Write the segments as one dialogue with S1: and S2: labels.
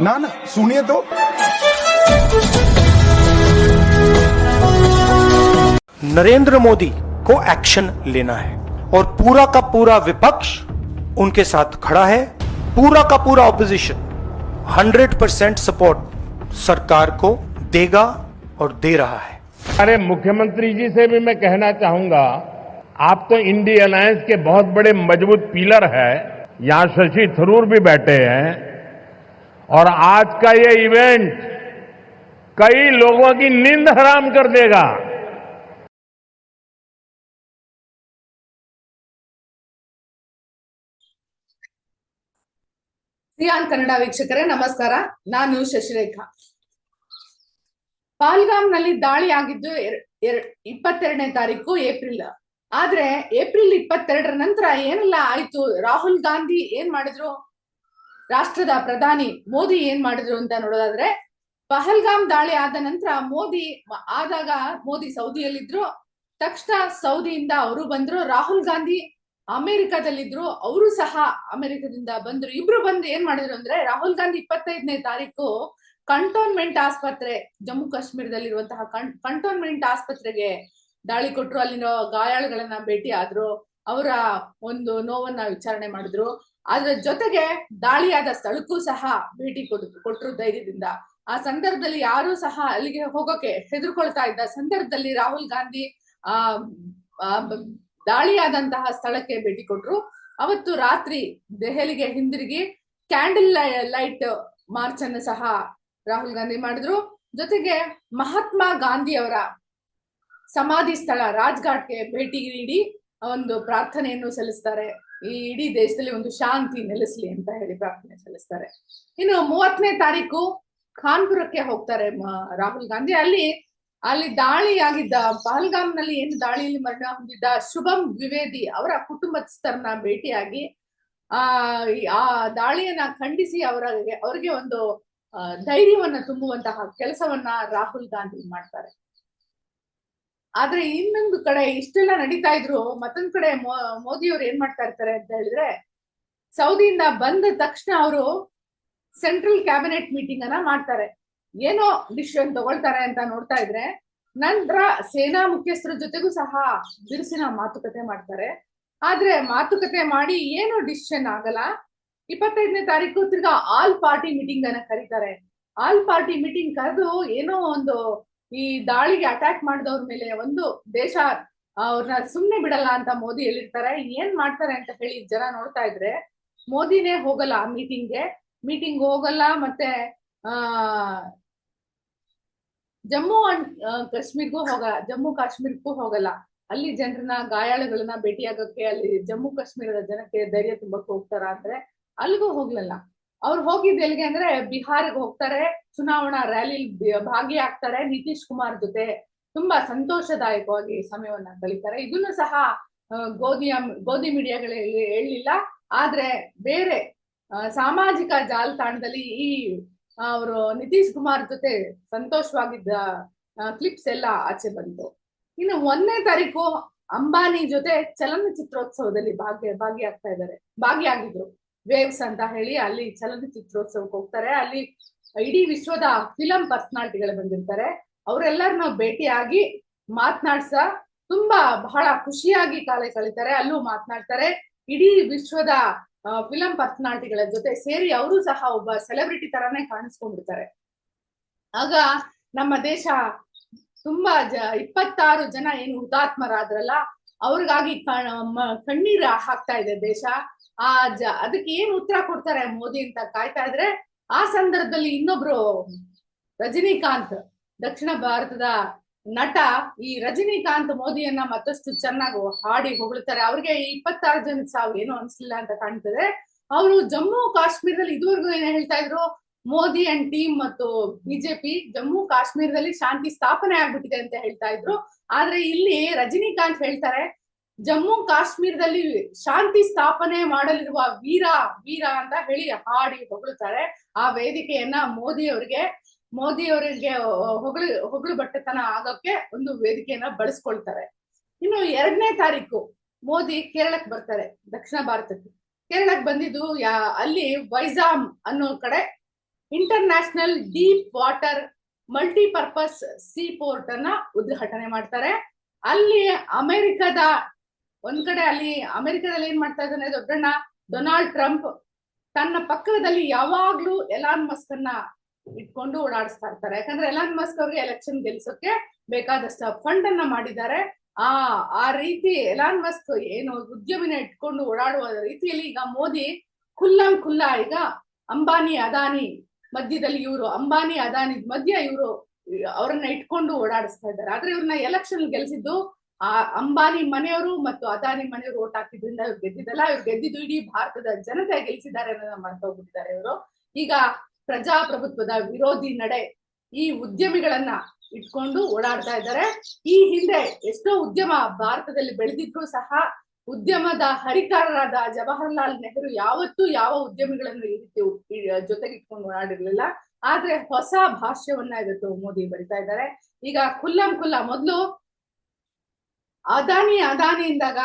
S1: ना ना सुनिए तो।
S2: नरेंद्र मोदी को एक्शन लेना है और पूरा का पूरा विपक्ष उनके साथ खड़ा है। पूरा का पूरा ऑपोजिशन 100 परसेंट सपोर्ट सरकार को देगा और दे रहा है।
S3: हमारे मुख्यमंत्री जी से भी मैं कहना चाहूँगा आप तो इंडी अलायंस के बहुत बड़े मज़बूत पिलर है। यहाँ शशि थरूर भी बैठे हैं। और आज का ये इवेंट कई लोगों की नींद हराम कर देगा
S4: ಸಿಯಾನ್ ಕನ್ನಡ ವೀಕ್ಷಕರೇ ನಮಸ್ಕಾರ ನಾನು ಶಶಿರೇಖಾ ಪಾಲ್ಗಾಮ್ನಲ್ಲಿ ದಾಳಿ ಆಗಿದ್ದು ಎರ್- ಎರ್- ಇಪ್ಪತ್ತೆರಡನೇ ತಾರೀಕು ಏಪ್ರಿಲ್ ಆದ್ರೆ ಏಪ್ರಿಲ್ ಇಪ್ಪತ್ತೆರಡರ ನಂತರ ಏನೆಲ್ಲ ಆಯ್ತು ರಾಹುಲ್ ಗಾಂಧಿ ಏನ್ ಮಾಡಿದ್ರು ರಾಷ್ಟ್ರದ ಪ್ರಧಾನಿ ಮೋದಿ ಏನ್ ಮಾಡಿದ್ರು ಅಂತ ನೋಡೋದಾದ್ರೆ, ಪಹಲ್ಗಾಮ್ ದಾಳಿ ಆದ ನಂತರ ಮೋದಿ ಆದಾಗ ಮೋದಿ ಸೌದಿಯಲ್ಲಿದ್ರು, ತಕ್ಷಣ ಸೌದಿಯಿಂದ ಅವರು ಬಂದ್ರು, ರಾಹುಲ್ ಗಾಂಧಿ ಅಮೆರಿಕದಲ್ಲಿದ್ರು, ಅವರು ಸಹ ಅಮೆರಿಕದಿಂದ ಬಂದ್ರು. ಇಬ್ರು ಬಂದು ಏನ್ ಮಾಡಿದ್ರು ಅಂದ್ರೆ, ರಾಹುಲ್ ಗಾಂಧಿ ಇಪ್ಪತ್ತೈದನೇ ತಾರೀಕು ಕಂಟೋನ್ಮೆಂಟ್ ಆಸ್ಪತ್ರೆ, ಜಮ್ಮು ಕಾಶ್ಮೀರದಲ್ಲಿರುವಂತಹ ಕಂಟೋನ್ಮೆಂಟ್ ಆಸ್ಪತ್ರೆಗೆ ದಾಳಿ ಕೊಟ್ಟರು ಅಲ್ಲಿನ ಗಾಯಾಳುಗಳನ್ನ ಭೇಟಿ ಆದ್ರು. ಅವರ ಒಂದು ನೋವನ್ನ ವಿಚಾರಣೆ ಮಾಡಿದ್ರು. ಅದ್ರ ಜೊತೆಗೆ ದಾಳಿಯಾದ ಸ್ಥಳಕ್ಕೂ ಸಹ ಭೇಟಿ ಕೊಟ್ಟು ಕೊಟ್ಟರು ಧೈರ್ಯದಿಂದ ಆ ಸಂದರ್ಭದಲ್ಲಿ ಯಾರು ಸಹ ಅಲ್ಲಿಗೆ ಹೋಗೋಕೆ ಹೆದರ್ಕೊಳ್ತಾ ಇದ್ದ ಸಂದರ್ಭದಲ್ಲಿ ರಾಹುಲ್ ಗಾಂಧಿ, ಆ ದಾಳಿಯಾದಂತಹ ಸ್ಥಳಕ್ಕೆ ಭೇಟಿ ಕೊಟ್ರು. ಅವತ್ತು ರಾತ್ರಿ ದೆಹಲಿಗೆ ಹಿಂದಿರುಗಿ ಕ್ಯಾಂಡಲ್ ಲೈಟ್ ಮಾರ್ಚ್ ಅನ್ನು ಸಹ ರಾಹುಲ್ ಗಾಂಧಿ ಮಾಡಿದ್ರು. ಜೊತೆಗೆ ಮಹಾತ್ಮ ಗಾಂಧಿ ಅವರ ಸಮಾಧಿ ಸ್ಥಳ ರಾಜ್ಘಾಟ್ಗೆ ಭೇಟಿ ನೀಡಿ ಒಂದು ಪ್ರಾರ್ಥನೆಯನ್ನು ಸಲ್ಲಿಸ್ತಾರೆ. ಈ ಇಡೀ ದೇಶದಲ್ಲಿ ಒಂದು ಶಾಂತಿ ನೆಲೆಸಲಿ ಅಂತ ಹೇಳಿ ಪ್ರಾರ್ಥನೆ ಸಲ್ಲಿಸ್ತಾರೆ. ಇನ್ನು ಮೂವತ್ತನೇ ತಾರೀಕು ಖಾನ್ಪುರಕ್ಕೆ ಹೋಗ್ತಾರೆ ರಾಹುಲ್ ಗಾಂಧಿ. ಅಲ್ಲಿ ಅಲ್ಲಿ ದಾಳಿಯಾಗಿದ್ದ ಪಹಲ್ಗಾಮ್ನಲ್ಲಿ ಏನು ದಾಳಿಯಲ್ಲಿ ಮರಣ ಹೊಂದಿದ್ದ ಶುಭಂ ದ್ವಿವೇದಿ ಅವರ ಕುಟುಂಬಸ್ಥರನ್ನ ಭೇಟಿಯಾಗಿ, ಆ ಆ ದಾಳಿಯನ್ನ ಖಂಡಿಸಿ ಅವರ ಅವರಿಗೆ ಒಂದು ಧೈರ್ಯವನ್ನ ತುಂಬುವಂತಹ ಕೆಲಸವನ್ನ ರಾಹುಲ್ ಗಾಂಧಿ ಮಾಡ್ತಾರೆ. ಆದ್ರೆ ಇನ್ನೊಂದು ಕಡೆ ಇಷ್ಟೆಲ್ಲ ನಡೀತಾ ಇದ್ರು, ಮತ್ತೊಂದ್ ಕಡೆ ಮೋ- ಮೋದಿ ಅವ್ರು ಏನ್ ಮಾಡ್ತಾ ಇರ್ತಾರೆ ಅಂತ ಹೇಳಿದ್ರೆ, ಸೌದಿಯಿಂದ ಬಂದ ತಕ್ಷಣ ಅವರು ಸೆಂಟ್ರಲ್ ಕ್ಯಾಬಿನೆಟ್ ಮೀಟಿಂಗ್ ಅನ್ನ ಮಾಡ್ತಾರೆ. ಏನೋ ಡಿಸಿಷನ್ ತಗೊಳ್ತಾರೆ ಅಂತ ನೋಡ್ತಾ ಇದ್ರೆ, ನಂತರ ಸೇನಾ ಮುಖ್ಯಸ್ಥರ ಜೊತೆಗೂ ಸಹ ಬಿರುಸಿನ ಮಾತುಕತೆ ಮಾಡ್ತಾರೆ. ಆದ್ರೆ ಮಾತುಕತೆ ಮಾಡಿ ಏನೋ ಡಿಸಿಷನ್ ಆಗಲ್ಲ. ಇಪ್ಪತ್ತೈದನೇ ತಾರೀಕು ತಿರ್ಗಾ ಆಲ್ ಪಾರ್ಟಿ ಮೀಟಿಂಗ್ ಅನ್ನ ಕರೀತಾರೆ. ಆಲ್ ಪಾರ್ಟಿ ಮೀಟಿಂಗ್ ಕರೆದು ಏನೋ ಒಂದು ಈ ದಾಳಿಗೆ ಅಟ್ಯಾಕ್ ಮಾಡಿದವ್ರ ಮೇಲೆ ಒಂದು ದೇಶ, ಅವ್ರನ್ನ ಸುಮ್ನೆ ಬಿಡಲ್ಲ ಅಂತ ಮೋದಿ ಹೇಳಿರ್ತಾರೆ. ಏನ್ ಮಾಡ್ತಾರೆ ಅಂತ ಹೇಳಿ ಜನ ನೋಡ್ತಾ ಇದ್ರೆ, ಮೋದಿನೇ ಹೋಗಲ್ಲ ಆ ಮೀಟಿಂಗ್ಗೆ ಮೀಟಿಂಗ್ ಹೋಗಲ್ಲ ಮತ್ತೆ, ಆ, ಜಮ್ಮು ಅಂಡ್ ಕಾಶ್ಮೀರ್ಗೂ ಹೋಗಲ್ಲ ಜಮ್ಮು ಕಾಶ್ಮೀರಕ್ಕೂ ಹೋಗಲ್ಲ. ಅಲ್ಲಿ ಜನರನ್ನ, ಗಾಯಾಳುಗಳನ್ನ ಭೇಟಿಯಾಗಕ್ಕೆ ಅಲ್ಲಿ ಜಮ್ಮು ಕಾಶ್ಮೀರದ ಜನಕ್ಕೆ ಧೈರ್ಯ ತುಂಬಕ್ಕೆ ಹೋಗ್ತಾರ ಅಂದ್ರೆ ಅಲ್ಲಿಗೂ ಹೋಗ್ಲಲ್ಲ. ಅವ್ರು ಹೋಗಿದ್ದು ಎಲ್ಲಿಗೆ ಅಂದ್ರೆ ಬಿಹಾರಿಗೆ ಹೋಗ್ತಾರೆ, ಚುನಾವಣಾ ರ್ಯಾಲಿ ಭಾಗಿಯಾಗ್ತಾರೆ ನಿತೀಶ್ ಕುಮಾರ್ ಜೊತೆ. ತುಂಬಾ ಸಂತೋಷದಾಯಕವಾಗಿ ಸಮಯವನ್ನ ಕಳೀತಾರೆ. ಇದನ್ನು ಸಹ ಗೋಧಿಯ, ಗೋಧಿ ಮೀಡಿಯಾಗಳಲ್ಲಿ ಹೇಳಲಿಲ್ಲ. ಆದ್ರೆ ಬೇರೆ ಸಾಮಾಜಿಕ ಜಾಲತಾಣದಲ್ಲಿ ಈ ಅವರು ನಿತೀಶ್ ಕುಮಾರ್ ಜೊತೆ ಸಂತೋಷವಾಗಿದ್ದ ಕ್ಲಿಪ್ಸ್ ಎಲ್ಲ ಆಚೆ ಬಂತು. ಇನ್ನು ಒಂದನೇ ತಾರೀಕು ಅಂಬಾನಿ ಜೊತೆ ಚಲನಚಿತ್ರೋತ್ಸವದಲ್ಲಿ ಭಾಗ್ಯ, ಭಾಗಿಯಾಗ್ತಾ ಇದ್ದಾರೆ. ಭಾಗಿಯಾಗಿದ್ರು. ವೇವ್ಸ್ ಅಂತ ಹೇಳಿ ಅಲ್ಲಿ ಚಲನಚಿತ್ರೋತ್ಸವಕ್ಕೆ ಹೋಗ್ತಾರೆ. ಅಲ್ಲಿ ಇಡೀ ವಿಶ್ವದ ಫಿಲಂ ಪರ್ಸನಾಲಿಟಿಗಳು ಬಂದಿರ್ತಾರೆ. ಅವರೆಲ್ಲರನ್ನ ಭೇಟಿಯಾಗಿ ಮಾತನಾಡ್ಸ ತುಂಬಾ ಬಹಳ ಖುಷಿಯಾಗಿ ಕಾಲ ಕಳೀತಾರೆ. ಅಲ್ಲೂ ಮಾತನಾಡ್ತಾರೆ. ಇಡೀ ವಿಶ್ವದ ಫಿಲಂ ಪರ್ಸನಾಲಿಟಿಗಳ ಜೊತೆ ಸೇರಿ ಅವರು ಸಹ ಒಬ್ಬ ಸೆಲೆಬ್ರಿಟಿ ತರಾನೇ ಕಾಣಿಸ್ಕೊಂಡಿರ್ತಾರೆ ಆಗ ನಮ್ಮ ದೇಶ ತುಂಬಾ ಜ, ಇಪ್ಪತ್ತಾರು ಜನ ಏನು ಹುತಾತ್ಮರಾದ್ರಲ್ಲ, ಅವ್ರಿಗಾಗಿ ಕಣ್ಣೀರ್ ಹಾಕ್ತಾ ಇದೆ ದೇಶ. ಆ ಜ, ಅದಕ್ಕೆ ಏನ್ ಉತ್ತರ ಕೊಡ್ತಾರೆ ಮೋದಿ ಅಂತ ಕಾಯ್ತಾ ಇದ್ರೆ, ಆ ಸಂದರ್ಭದಲ್ಲಿ ಇನ್ನೊಬ್ರು ರಜನಿಕಾಂತ್, ದಕ್ಷಿಣ ಭಾರತದ ನಟ, ಈ ರಜನಿಕಾಂತ್ ಮೋದಿಯನ್ನ ಮತ್ತಷ್ಟು ಚೆನ್ನಾಗಿ ಹಾಡಿ ಹೊಗಳ್ತಾರೆ. ಅವ್ರಿಗೆ ಇಪ್ಪತ್ತಾರು ಜನ ಸಾವು ಏನು ಅನ್ಸಲಿಲ್ಲ ಅಂತ ಕಾಣ್ತದೆ. ಅವರು ಜಮ್ಮು ಕಾಶ್ಮೀರದಲ್ಲಿ ಇದುವರೆಗೂ ಏನ್ ಹೇಳ್ತಾ ಇದ್ರು? ಮೋದಿ ಅಂಡ್ ಟೀಮ್ ಮತ್ತು ಬಿಜೆಪಿ ಜಮ್ಮು ಕಾಶ್ಮೀರದಲ್ಲಿ ಶಾಂತಿ ಸ್ಥಾಪನೆ ಆಗ್ಬಿಟ್ಟಿದೆ ಅಂತ ಹೇಳ್ತಾ ಇದ್ರು. ಆದ್ರೆ ಇಲ್ಲಿ ರಜನಿಕಾಂತ್ ಹೇಳ್ತಾರೆ ಜಮ್ಮು ಕಾಶ್ಮೀರದಲ್ಲಿ ಶಾಂತಿ ಸ್ಥಾಪನೆ ಮಾಡಲಿರುವ ವೀರ ವೀರ ಅಂತ ಹೇಳಿ ಹಾಡಿ ಹೊಗಳುತ್ತಾರೆ ಆ ವೇದಿಕೆಯನ್ನ ಮೋದಿ ಅವರಿಗೆ ಮೋದಿ ಅವರಿಗೆ ಹೊಗಳು ಹೊಗಳು ಬಟ್ಟೆತನ ಆಗೋಕೆ ಒಂದು ವೇದಿಕೆಯನ್ನ ಬಳಸ್ಕೊಳ್ತಾರೆ. ಇನ್ನು ಎರಡನೇ ತಾರೀಕು ಮೋದಿ ಕೇರಳಕ್ಕೆ ಬರ್ತಾರೆ, ದಕ್ಷಿಣ ಭಾರತಕ್ಕೆ. ಕೇರಳಕ್ಕೆ ಬಂದಿದ್ದು ಯಾ, ಅಲ್ಲಿ ವೈಜಾಮ್ ಅನ್ನೋ ಕಡೆ international deep water multipurpose sea port ಅನ್ನ ಉದ್ಘಾಟನೆ ಮಾಡ್ತಾರೆ. ಅಲ್ಲಿ ಅಮೆರಿಕದ ಒಂದ್ ಕಡೆ ಅಲ್ಲಿ ಅಮೆರಿಕದಲ್ಲಿ ಏನ್ ಮಾಡ್ತಾ ಇದ್ದಾನೆ ದೊಡ್ಡಣ್ಣ, ಡೊನಾಲ್ಡ್ ಟ್ರಂಪ್ ತನ್ನ ಪಕ್ಕದಲ್ಲಿ ಯಾವಾಗ್ಲೂ ಎಲಾನ್ ಮಸ್ಕ್ ಅನ್ನ ಇಟ್ಕೊಂಡು ಓಡಾಡಿಸ್ತಾ ಇರ್ತಾರೆ. ಯಾಕಂದ್ರೆ ಎಲಾನ್ ಮಸ್ಕ್ ಅವ್ರಿಗೆ ಎಲೆಕ್ಷನ್ ಗೆಲ್ಸೋಕೆ ಬೇಕಾದಷ್ಟು ಫಂಡ್ ಅನ್ನ ಮಾಡಿದ್ದಾರೆ. ಆ ಆ ರೀತಿ ಎಲಾನ್ ಮಸ್ಕ್ ಏನು ಉದ್ಯಮಿನ ಇಟ್ಕೊಂಡು ಓಡಾಡುವ ರೀತಿಯಲ್ಲಿ ಈಗ ಮೋದಿ ಖುಲ್ಲಂ ಖುಲ್ಲಾ, ಈಗ ಅಂಬಾನಿ ಅದಾನಿ ಮಧ್ಯದಲ್ಲಿ ಇವರು, ಅಂಬಾನಿ ಅದಾನಿ ಮಧ್ಯ ಇವರು ಅವರನ್ನ ಇಟ್ಕೊಂಡು ಓಡಾಡಿಸ್ತಾ ಇದ್ದಾರೆ. ಆದ್ರೆ ಇವ್ರನ್ನ ಎಲೆಕ್ಷನ್ ಗೆಲ್ಸಿದ್ದು ಆ ಅಂಬಾನಿ ಮನೆಯವರು ಮತ್ತು ಅದಾನಿ ಮನೆಯವರು ಓಟ್ ಹಾಕಿದ್ರಿಂದ ಇವ್ರು ಗೆದ್ದಿದ್ದಲ್ಲ, ಇವ್ರು ಗೆದ್ದಿದ್ದು ಇಡೀ ಭಾರತದ ಜನತೆ ಗೆಲ್ಸಿದ್ದಾರೆ ಅನ್ನೋದನ್ನ ಮರ್ತೋಗ್ಬಿಟ್ಟಿದ್ದಾರೆ ಇವರು. ಈಗ ಪ್ರಜಾಪ್ರಭುತ್ವದ ವಿರೋಧಿ ನಡೆ ಈ ಉದ್ಯಮಿಗಳನ್ನ ಇಟ್ಕೊಂಡು ಓಡಾಡ್ತಾ ಇದ್ದಾರೆ. ಈ ಹಿಂದೆ ಎಷ್ಟೋ ಉದ್ಯಮ ಭಾರತದಲ್ಲಿ ಬೆಳೆದಿದ್ರು ಸಹ ಉದ್ಯಮದ ಹರಿಕಾರರಾದ ಜವಾಹರ್ಲಾಲ್ ನೆಹರು ಯಾವತ್ತೂ ಯಾವ ಉದ್ಯಮಿಗಳನ್ನು ಈ ರೀತಿ ಜೊತೆಗೆ ಇಟ್ಕೊಂಡು ಓಡಾಡಿರ್ಲಿಲ್ಲ. ಆದ್ರೆ ಹೊಸ ಭಾಷ್ಯವನ್ನ ಇವತ್ತು ಮೋದಿ ಬರಿತಾ ಇದ್ದಾರೆ. ಈಗ ಖುಲ್ಲಂ ಖುಲ್ಲ ಮೊದ್ಲು ಅದಾನಿ ಅದಾನಿ ಇಂದಾಗ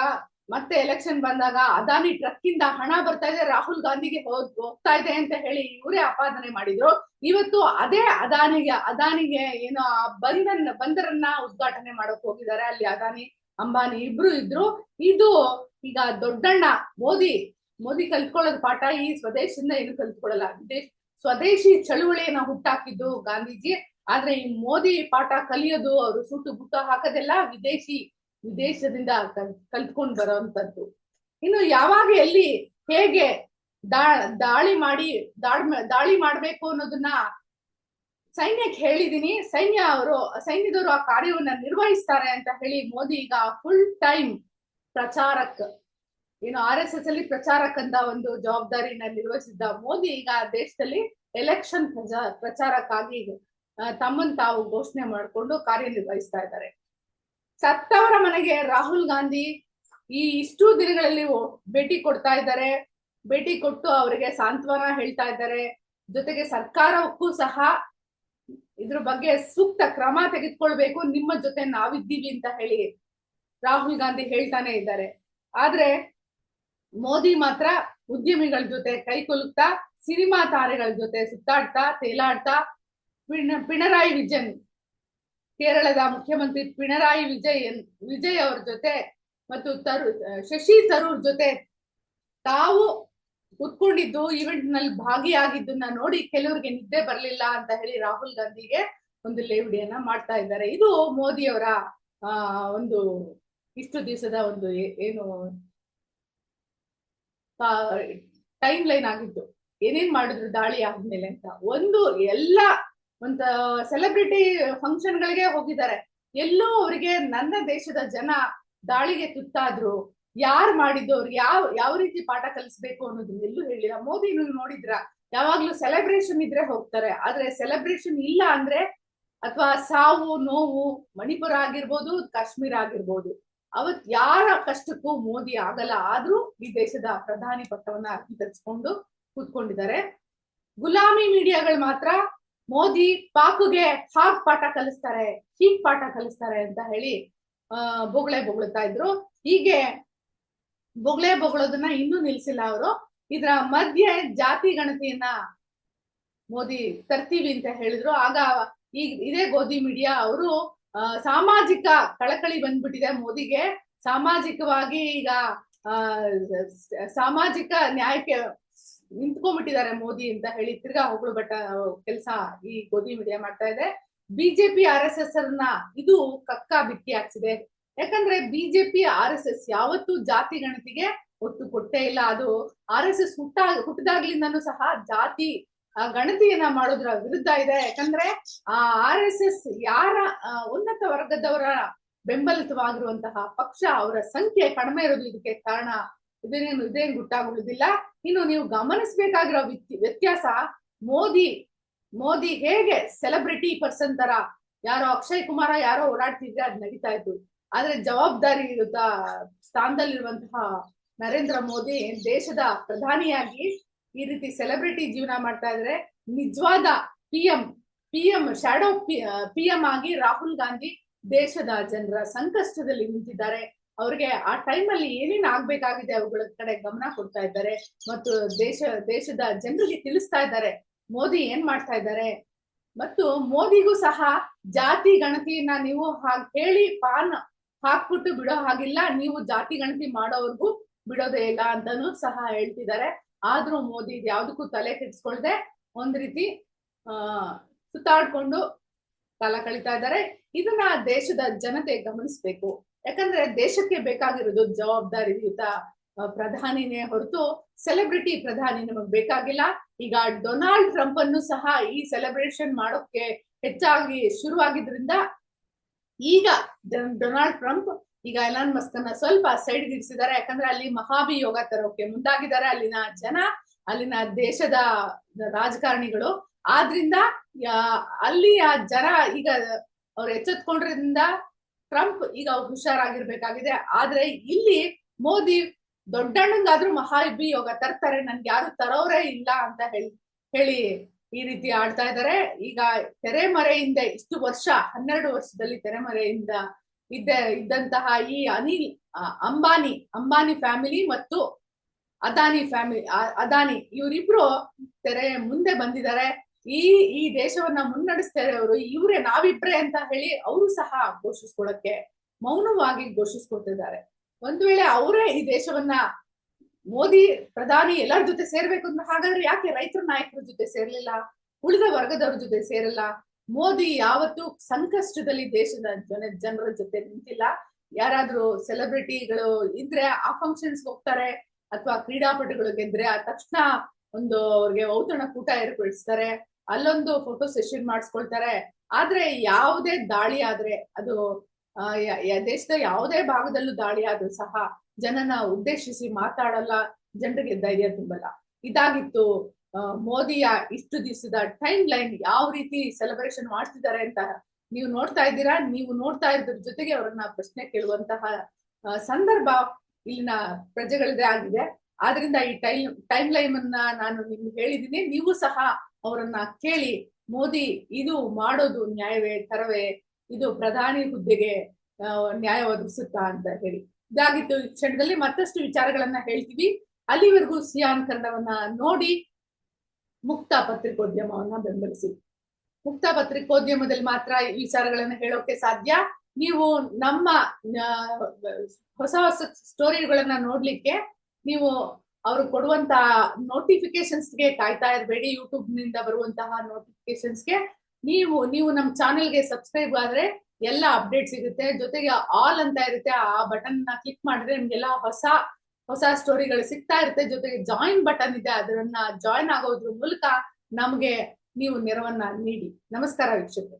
S4: ಮತ್ತೆ ಎಲೆಕ್ಷನ್ ಬಂದಾಗ ಅದಾನಿ ಟ್ರಕ್ ಇಂದ ಹಣ ಬರ್ತಾ ಇದೆ, ರಾಹುಲ್ ಗಾಂಧಿಗೆ ಹೋಗ್- ಹೋಗ್ತಾ ಇದೆ ಅಂತ ಹೇಳಿ ಇವರೇ ಆಪಾದನೆ ಮಾಡಿದ್ರು. ಇವತ್ತು ಅದೇ ಅದಾನಿಗೆ ಅದಾನಿಗೆ ಏನೋ ಬಂಧನ್ ಬಂದರನ್ನ ಉದ್ಘಾಟನೆ ಮಾಡಕ್ ಹೋಗಿದ್ದಾರೆ. ಅಲ್ಲಿ ಅದಾನಿ, ಅಂಬಾನಿ ಇಬ್ರು ಇದ್ರು. ಇದು ಈಗ ದೊಡ್ಡಣ್ಣ, ಮೋದಿ ಮೋದಿ ಕಲ್ತ್ಕೊಳ್ಳೋದ್ ಪಾಠ, ಈ ಸ್ವದೇಶದಿಂದ ಏನು ಕಲ್ತ್ಕೊಳ್ಳಲ್ಲ. ವಿದೇಶ ಸ್ವದೇಶಿ ಚಳುವಳಿಯನ್ನ ಹುಟ್ಟಾಕಿದ್ದು ಗಾಂಧೀಜಿ. ಆದ್ರೆ ಈ ಮೋದಿ ಪಾಠ ಕಲಿಯೋದು ಅವರು ಸುಟ್ಟು ಬುಟ್ಟು ಹಾಕೋದೆಲ್ಲ ವಿದೇಶಿ ವಿದೇಶದಿಂದ ಕಲ್- ಕಲ್ತ್ಕೊಂಡ್ ಬರೋಂಥದ್ದು. ಇನ್ನು ಯಾವಾಗ ಎಲ್ಲಿ ಹೇಗೆ ದಾ, ದಾಳಿ ಮಾಡಿ ದಾಳ್ ದಾಳಿ ಮಾಡ್ಬೇಕು ಅನ್ನೋದನ್ನ ಸೈನ್ಯಕ್ಕೆ ಹೇಳಿದೀನಿ. ಸೈನ್ಯ ಅವರು, ಸೈನ್ಯದವರು ಆ ಕಾರ್ಯವನ್ನ ನಿರ್ವಹಿಸ್ತಾರೆ ಅಂತ ಹೇಳಿ ಮೋದಿ ಈಗ ಫುಲ್ ಟೈಮ್ ಪ್ರಚಾರಕ್, ಏನು ಆರ್ ಎಸ್ ಎಸ್ ಅಲ್ಲಿ ಪ್ರಚಾರಕ್ಕಂತ ಒಂದು ಜವಾಬ್ದಾರಿನ ನಿರ್ವಹಿಸಿದ್ದ ಮೋದಿ ಈಗ ದೇಶದಲ್ಲಿ ಎಲೆಕ್ಷನ್ ಪ್ರಚಾರಕ್ಕಾಗಿ ತಮ್ಮನ್ ತಾವು ಘೋಷಣೆ ಮಾಡಿಕೊಂಡು ಕಾರ್ಯನಿರ್ವಹಿಸ್ತಾ ಇದ್ದಾರೆ. ಸತ್ತವರ ಮನೆಗೆ ರಾಹುಲ್ ಗಾಂಧಿ ಈ ಇಷ್ಟು ದಿನಗಳಲ್ಲಿ ಭೇಟಿ ಕೊಡ್ತಾ ಇದ್ದಾರೆ. ಭೇಟಿ ಕೊಟ್ಟು ಅವರಿಗೆ ಸಾಂತ್ವನ ಹೇಳ್ತಾ ಇದ್ದಾರೆ. ಜೊತೆಗೆ ಸರ್ಕಾರಕ್ಕೂ ಸಹ ಇದ್ರ ಬಗ್ಗೆ ಸೂಕ್ತ ಕ್ರಮ ತೆಗೆದುಕೊಳ್ಬೇಕು. ನಿಮ್ಮ ಜೊತೆ ನಾವಿದ್ದೀವಿ ಅಂತ ಹೇಳಿ ರಾಹುಲ್ ಗಾಂಧಿ ಹೇಳ್ತಾನೆ ಇದ್ದಾರೆ. ಆದ್ರೆ ಮೋದಿ ಮಾತ್ರ ಉದ್ಯಮಿಗಳ ಜೊತೆ ಕೈ ಕುಲುಕ್ತಾ, ಸಿನಿಮಾ ತಾರೆಗಳ ಜೊತೆ ಸುತ್ತಾಡ್ತಾ, ತೇಲಾಡ್ತಾ, ಪಿಣ- ಪಿಣರಾಯಿ ವಿಜಯನ್ ಕೇರಳದ ಮುಖ್ಯಮಂತ್ರಿ ಪಿಣರಾಯಿ ವಿಜಯ್ ವಿಜಯ್ ಅವ್ರ ಜೊತೆ ಮತ್ತು ತರು ಶಶಿ ತರೂರ್ ಜೊತೆ ತಾವು ಕುತ್ಕೊಂಡಿದ್ದು ಈವೆಂಟ್ನಲ್ಲಿ ಭಾಗಿಯಾಗಿದ್ದನ್ನ ನೋಡಿ ಕೆಲವರಿಗೆ ನಿದ್ದೆ ಬರಲಿಲ್ಲ ಅಂತ ಹೇಳಿ ರಾಹುಲ್ ಗಾಂಧಿಗೆ ಒಂದು ಲೇವಡಿಯನ್ನ ಮಾಡ್ತಾ ಇದ್ದಾರೆ. ಇದು ಮೋದಿಯವರ, ಆ, ಒಂದು ಇಷ್ಟು ದಿವಸದ ಒಂದು ಏನು ಟೈಮ್ ಲೈನ್ ಆಗಿದ್ದು ಏನೇನ್ ಮಾಡಿದ್ರು ದಾಳಿ ಆದ್ಮೇಲೆ ಅಂತ ಒಂದು ಎಲ್ಲ ಒಂದು ಸೆಲೆಬ್ರಿಟಿ ಫಂಕ್ಷನ್ ಗಳಿಗೆ ಹೋಗಿದ್ದಾರೆ. ಎಲ್ಲೂ ಅವರಿಗೆ ನನ್ನ ದೇಶದ ಜನ ದಾಳಿಗೆ ತುತ್ತಾದ್ರು. ಯಾರು ಮಾಡಿದ್ದು ಅವ್ರಿಗೆ ಯಾವ ಯಾವ ರೀತಿ ಪಾಠ ಕಲಿಸ್ಬೇಕು ಅನ್ನೋದು ಎಲ್ಲೂ ಹೇಳಿಲ್ಲ. ಮೋದಿ ನೀವು ನೋಡಿದ್ರ? ಯಾವಾಗ್ಲೂ ಸೆಲೆಬ್ರೇಷನ್ ಇದ್ರೆ ಹೋಗ್ತಾರೆ. ಆದ್ರೆ ಸೆಲೆಬ್ರೇಷನ್ ಇಲ್ಲ ಅಂದ್ರೆ ಅಥವಾ ಸಾವು, ನೋವು, ಮಣಿಪುರ ಆಗಿರ್ಬೋದು, ಕಾಶ್ಮೀರ ಆಗಿರ್ಬೋದು. ಅವತ್ ಯಾರ ಕಷ್ಟಕ್ಕೂ ಮೋದಿ ಆಗಲ್ಲ. ಆದ್ರೂ ಈ ದೇಶದ ಪ್ರಧಾನಿ ಪಟ್ಟವನ್ನ ಅರ್ಪಿಸಿಕೊಂಡು ಕೂತ್ಕೊಂಡಿದ್ದಾರೆ. ಗುಲಾಮಿ ಮೀಡಿಯಾಗಳು ಮಾತ್ರ ಮೋದಿ ಪಾಕುಗೆ ಹಾಗ್ ಪಾಠ ಕಲಿಸ್ತಾರೆ ಹೀಗ್ ಪಾಠ ಕಲಿಸ್ತಾರೆ ಅಂತ ಹೇಳಿ, ಆ, ಬೊಗಳೆ ಬೊಗಳುತ್ತಾ ಇದ್ರು. ಹೀಗೆ ಬೊಗಳೆ ಬೊಗಳೋದನ್ನ ಇನ್ನೂ ನಿಲ್ಸಿಲ್ಲ ಅವರು. ಇದ್ರ ಮಧ್ಯೆ ಜಾತಿ ಗಣತಿಯನ್ನ ಮೋದಿ ತರ್ತೀವಿ ಅಂತ ಹೇಳಿದ್ರು. ಆಗ ಈಗ ಇದೇ ಗೋಧಿ ಮೀಡಿಯಾ ಅವರು ಸಾಮಾಜಿಕ ಕಳಕಳಿ ಬಂದ್ಬಿಟ್ಟಿದೆ ಮೋದಿಗೆ. ಸಾಮಾಜಿಕವಾಗಿ ಈಗ ಸಾಮಾಜಿಕ ನ್ಯಾಯಕ್ಕೆ ನಿಂತ್ಕೊಂಡ್ಬಿಟ್ಟಿದ್ದಾರೆ ಮೋದಿ ಅಂತ ಹೇಳಿ ತಿರ್ಗಾ ಹೊಗಳು ಬಟ್ಟ ಕೆಲಸ ಈ ಗೋಧಿ ಮೀಡಿಯಾ ಮಾಡ್ತಾ ಇದೆ. ಬಿಜೆಪಿ, ಆರ್ ಎಸ್ ಎಸ್ ಅನ್ನ ಇದು ಕಕ್ಕ ಬಿಟ್ಟಿ ಹಾಕ್ಸಿದೆ. ಯಾಕಂದ್ರೆ ಬಿಜೆಪಿ, ಆರ್ ಎಸ್ ಎಸ್ ಯಾವತ್ತೂ ಜಾತಿ ಗಣತಿಗೆ ಒತ್ತು ಕೊಟ್ಟೇ ಇಲ್ಲ. ಅದು ಆರ್ ಎಸ್ ಎಸ್ ಹುಟ್ಟ ಹುಟ್ಟಿದಾಗ್ಲಿಂದನೂ ಸಹ ಜಾತಿ ಗಣತಿಯನ್ನ ಮಾಡೋದ್ರ ವಿರುದ್ಧ ಇದೆ. ಯಾಕಂದ್ರೆ, ಆ, ಆರ್ ಎಸ್ ಎಸ್ ಯಾರ ಉನ್ನತ ವರ್ಗದವರ ಬೆಂಬಲಿತವಾಗಿರುವಂತಹ ಪಕ್ಷ ಅವರ ಸಂಖ್ಯೆ ಕಡಿಮೆ ಇರೋದು ಇದಕ್ಕೆ ಕಾರಣ. ಇದೇನೇನು, ಇದೇನು ಗುಟ್ಟಾಗುವುದಿಲ್ಲ ಇನ್ನು ನೀವು ಗಮನಿಸಬೇಕಾಗಿರೋ ವ್ಯತ್ಯಾಸ ಮೋದಿ ಮೋದಿ ಹೇಗೆ ಸೆಲೆಬ್ರಿಟಿ ಪರ್ಸನ್ ತರ ಯಾರೋ ಅಕ್ಷಯ್ ಕುಮಾರ ಯಾರೋ ಓಡಾಡ್ತಿದ್ರೆ ಅದ್ ನಡೀತಾ ಇತ್ತು ಆದ್ರೆ ಜವಾಬ್ದಾರಿ ಸ್ಥಾನದಲ್ಲಿರುವಂತಹ ನರೇಂದ್ರ ಮೋದಿ ದೇಶದ ಪ್ರಧಾನಿಯಾಗಿ ಈ ರೀತಿ ಸೆಲೆಬ್ರಿಟಿ ಜೀವನ ಮಾಡ್ತಾ ಇದ್ರೆ ನಿಜವಾದ P M P M shadow P M ಆಗಿ ರಾಹುಲ್ ಗಾಂಧಿ ದೇಶದ ಜನರ ಸಂಕಷ್ಟದಲ್ಲಿ ನಿಂತಿದ್ದಾರೆ. ಅವ್ರಿಗೆ ಆ ಟೈಮಲ್ಲಿ ಏನೇನ್ ಆಗ್ಬೇಕಾಗಿದೆ ಅವುಗಳ ಕಡೆ ಗಮನ ಕೊಡ್ತಾ ಇದ್ದಾರೆ. ಮತ್ತು ದೇಶ, ದೇಶದ ಜನರಿಗೆ ತಿಳಿಸ್ತಾ ಇದ್ದಾರೆ. ಮೋದಿ ಏನ್ ಮಾಡ್ತಾ ಇದ್ದಾರೆ? ಮತ್ತು ಮೋದಿಗೂ ಸಹ ಜಾತಿ ಗಣತಿಯನ್ನ ನೀವು ಹೇಳಿ ಪಾನ್ ಹಾಕ್ಬಿಟ್ಟು ಬಿಡೋ ಹಾಗಿಲ್ಲ. ನೀವು ಜಾತಿ ಗಣತಿ ಮಾಡೋವರೆಗೂ ಬಿಡೋದೇ ಇಲ್ಲ ಅಂತಾನು ಸಹ ಹೇಳ್ತಿದ್ದಾರೆ. ಆದ್ರೂ ಮೋದಿ ಯಾವ್ದಕ್ಕೂ ತಲೆ ಕೆಡಿಸ್ಕೊಳ್ದೆ ಒಂದ್ ರೀತಿ, ಆ, ಸುತ್ತಾಡ್ಕೊಂಡು ಕಾಲ ಕಳೀತಾ ಇದ್ದಾರೆ. ಇದನ್ನ ದೇಶದ ಜನತೆ ಗಮನಿಸ್ಬೇಕು. ಯಾಕಂದ್ರೆ ದೇಶಕ್ಕೆ ಬೇಕಾಗಿರೋದು ಜವಾಬ್ದಾರಿಯುತ ಪ್ರಧಾನಿನೇ ಹೊರತು ಸೆಲೆಬ್ರಿಟಿ ಪ್ರಧಾನಿ ನಮಗ್ ಬೇಕಾಗಿಲ್ಲ. ಈಗ ಡೊನಾಲ್ಡ್ ಟ್ರಂಪ್ ಅನ್ನು ಸಹ ಈ ಸೆಲೆಬ್ರೇಷನ್ ಮಾಡೋಕೆ ಹೆಚ್ಚಾಗಿ ಶುರುವಾಗಿದ್ರಿಂದ ಈಗ ಡೊನಾಲ್ಡ್ ಟ್ರಂಪ್, ಈಗ ಎಲಾನ್ ಮಸ್ಕ್ ಅನ್ನ ಸ್ವಲ್ಪ ಸೈಡ್ ಇರಿಸಿದ್ದಾರೆ. ಯಾಕಂದ್ರೆ ಅಲ್ಲಿ ಮಹಾಭಿಯೋಗ ತರೋಕೆ ಮುಂದಾಗಿದ್ದಾರೆ ಅಲ್ಲಿನ ಜನ, ಅಲ್ಲಿನ ದೇಶದ ರಾಜಕಾರಣಿಗಳು. ಆದ್ರಿಂದ ಅಲ್ಲಿ ಅಲ್ಲಿಯ ಜನ ಈಗ ಅವ್ರು ಎಚ್ಚೆತ್ಕೊಂಡ್ರಿಂದ ಟ್ರಂಪ್ ಈಗ ಹುಷಾರಾಗಿರ್ಬೇಕಾಗಿದೆ. ಆದ್ರೆ ಇಲ್ಲಿ ಮೋದಿ ದೊಡ್ಡಣ್ಣಂಗಾದ್ರೂ ಮಹಾಭಿಯೋಗ ತರ್ತಾರೆ, ನನ್ಗೆ ಯಾರು ತರೋರೇ ಇಲ್ಲ ಅಂತ ಹೇಳಿ ಹೇಳಿ ಈ ರೀತಿ ಆಡ್ತಾ ಇದ್ದಾರೆ ಈಗ ತೆರೆಮರೆಯಿಂದ ಇಷ್ಟು ವರ್ಷ, ಹನ್ನೆರಡು ವರ್ಷದಲ್ಲಿ ತೆರೆಮರೆಯಿಂದ ಇದ್ದ, ಇದ್ದಂತಹ ಈ ಅನಿಲ್ ಅಂಬಾನಿ ಅಂಬಾನಿ ಫ್ಯಾಮಿಲಿ ಮತ್ತು ಅದಾನಿ ಫ್ಯಾಮಿಲಿ ಅದಾನಿ, ಇವರಿಬ್ರು ತೆರೆ ಮುಂದೆ ಬಂದಿದ್ದಾರೆ. ಈ ಈ ದೇಶವನ್ನ ಮುನ್ನಡೆಸ್ತಾ ಇರೋರು ಇವರೇ ನಾವಿಬ್ರೆ ಅಂತ ಹೇಳಿ ಅವರು ಸಹ ಘೋಷಿಸ್ಕೊಳಕ್ಕೆ ಮೌನವಾಗಿ ಘೋಷಿಸ್ಕೊಳ್ತಿದ್ದಾರೆ. ಒಂದ್ ವೇಳೆ ಅವರೇ ಈ ದೇಶವನ್ನ ಮೋದಿ ಪ್ರಧಾನಿ ಎಲ್ಲರ ಜೊತೆ ಸೇರ್ಬೇಕು ಅಂತ ಹಾಗಾದ್ರೆ ಯಾಕೆ ರೈತರ ನಾಯಕರ ಜೊತೆ ಸೇರ್ಲಿಲ್ಲ? ಉಳಿದ ವರ್ಗದವ್ರ ಜೊತೆ ಸೇರಲ್ಲ? ಮೋದಿ ಯಾವತ್ತು ಸಂಕಷ್ಟದಲ್ಲಿ ದೇಶದ ಜನ, ಜನರ ಜೊತೆ ನಿಂತಿಲ್ಲ. ಯಾರಾದ್ರೂ ಸೆಲೆಬ್ರಿಟಿಗಳು ಇದ್ರೆ ಆ ಫಂಕ್ಷನ್ಸ್ ಹೋಗ್ತಾರೆ ಅಥವಾ ಕ್ರೀಡಾಪಟುಗಳು ಗೆದ್ರೆ ಆ ತಕ್ಷಣ ಒಂದು ಅವ್ರಿಗೆ ಔತಣ ಕೂಟ ಏರ್ಪಡಿಸ್ತಾರೆ. ಅಲ್ಲೊಂದು ಫೋಟೋ ಸೆಷನ್ ಮಾಡಿಸ್ಕೊಳ್ತಾರೆ. ಆದ್ರೆ ಯಾವುದೇ ದಾಳಿ ಆದ್ರೆ ಅದು ದೇಶದ ಯಾವುದೇ ಭಾಗದಲ್ಲೂ ದಾಳಿ ಆದ್ರೂ ಸಹ ಜನನ ಉದ್ದೇಶಿಸಿ ಮಾತಾಡಲ್ಲ ಜನರಿಗೆ ಧೈರ್ಯ ತುಂಬಲ್ಲ. ಇದಾಗಿತ್ತು ಮೋದಿಯ ಇಷ್ಟು ದಿವಸದ ಟೈಮ್ ಲೈನ್ ಯಾವ ರೀತಿ ಸೆಲೆಬ್ರೇಷನ್ ಮಾಡ್ತಿದ್ದಾರೆ ಅಂತ ನೀವು ನೋಡ್ತಾ ಇದ್ದೀರಾ? ನೀವು ನೋಡ್ತಾ ಇದ್ರ ಜೊತೆಗೆ ಅವರನ್ನ ಪ್ರಶ್ನೆ ಕೇಳುವಂತಹ ಸಂದರ್ಭ ಇಲ್ಲಿನ ಪ್ರಜೆಗಳದೇ ಆಗಿದೆ. ಆದ್ರಿಂದ ಈ ಟೈಮ್ ಟೈಮ್ ಲೈನ್ ಅನ್ನ ನಾನು ನಿಮ್ಗೆ ಹೇಳಿದ್ದೀನಿ. ನೀವು ಸಹ ಅವರನ್ನ ಕೇಳಿ, ಮೋದಿ, ಇದು ಮಾಡೋದು ನ್ಯಾಯವೇ, ತರವೇ? ಇದು ಪ್ರಧಾನಿ ಹುದ್ದೆಗೆ ನ್ಯಾಯ ಒದಗಿಸುತ್ತಾ ಅಂತ ಹೇಳಿ. ಇದಾಗಿತ್ತು ಈ ಕ್ಷಣದಲ್ಲಿ ಮತ್ತಷ್ಟು ವಿಚಾರಗಳನ್ನ ಹೇಳ್ತೀವಿ. ಅಲ್ಲಿವರೆಗೂ ಸಿಯಾನ್ ಕನ್ನಡವನ್ನ ನೋಡಿ ಮುಕ್ತ ಪತ್ರಿಕೋದ್ಯಮವನ್ನ ಬೆಂಬಲಿಸಿ. ಮುಕ್ತ ಪತ್ರಿಕೋದ್ಯಮದಲ್ಲಿ ಮಾತ್ರ ಈ ವಿಚಾರಗಳನ್ನ ಹೇಳೋಕೆ ಸಾಧ್ಯ. ನೀವು ನಮ್ಮ ಹೊಸ ಹೊಸ ಸ್ಟೋರಿಗಳನ್ನ ನೋಡ್ಲಿಕ್ಕೆ ನೀವು ಅವರು ಕೊಡುವಂತ ನೋಟಿಫಿಕೇಶನ್ಸ್ಗೆ ಕಾಯ್ತಾ ಇರಬೇಡಿ ಯೂಟ್ಯೂಬ್ನಿಂದ ಬರುವಂತಹ ನೋಟಿಫಿಕೇಶನ್ಸ್ಗೆ ನೀವು ನೀವು ನಮ್ಮ ಚಾನೆಲ್ಗೆ ಸಬ್ಸ್ಕ್ರೈಬ್ ಆದ್ರೆ ಎಲ್ಲ ಅಪ್ಡೇಟ್ ಸಿಗುತ್ತೆ ಜೊತೆಗೆ ಆಲ್ ಅಂತ ಇರುತ್ತೆ. ಆ ಬಟನ್ನ ಕ್ಲಿಕ್ ಮಾಡಿದ್ರೆ ನಿಮ್ಗೆಲ್ಲ ಹೊಸ ಹೊಸ ಸ್ಟೋರಿಗಳು ಸಿಗ್ತಾ ಇರುತ್ತೆ. ಜೊತೆಗೆ ಜಾಯಿನ್ ಬಟನ್ ಇದೆ. ಅದನ್ನ ಜಾಯಿನ್ ಆಗೋದ್ರ ಮೂಲಕ ನಮ್ಗೆ ನೀವು ನೆರವನ್ನ ನೀಡಿ. ನಮಸ್ಕಾರ ವೀಕ್ಷಕರು.